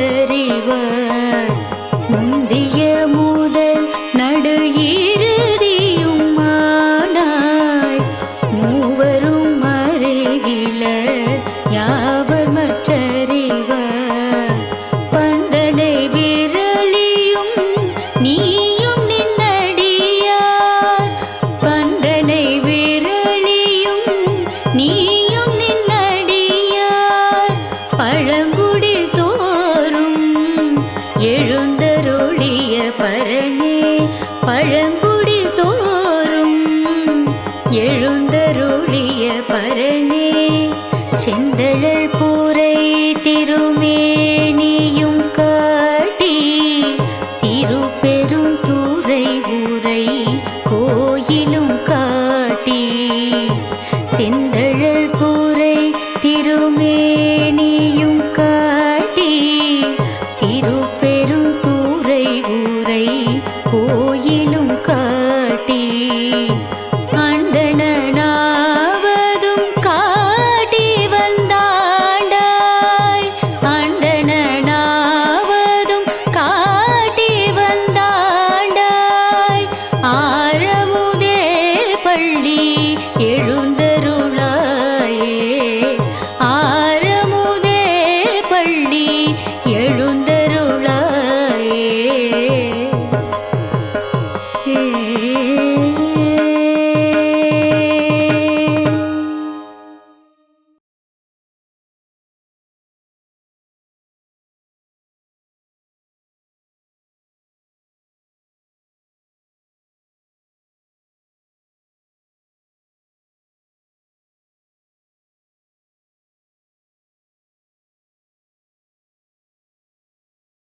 யாபமற்றறிவர் முந்திய முதல் நடு இரு பழங்குடில் தோறும் எழுந்தருளிய பரணே பழங்குடில் தோறும் எழுந்தருளிய பரணே. செந்தழல் பூரை திருமே சந்தன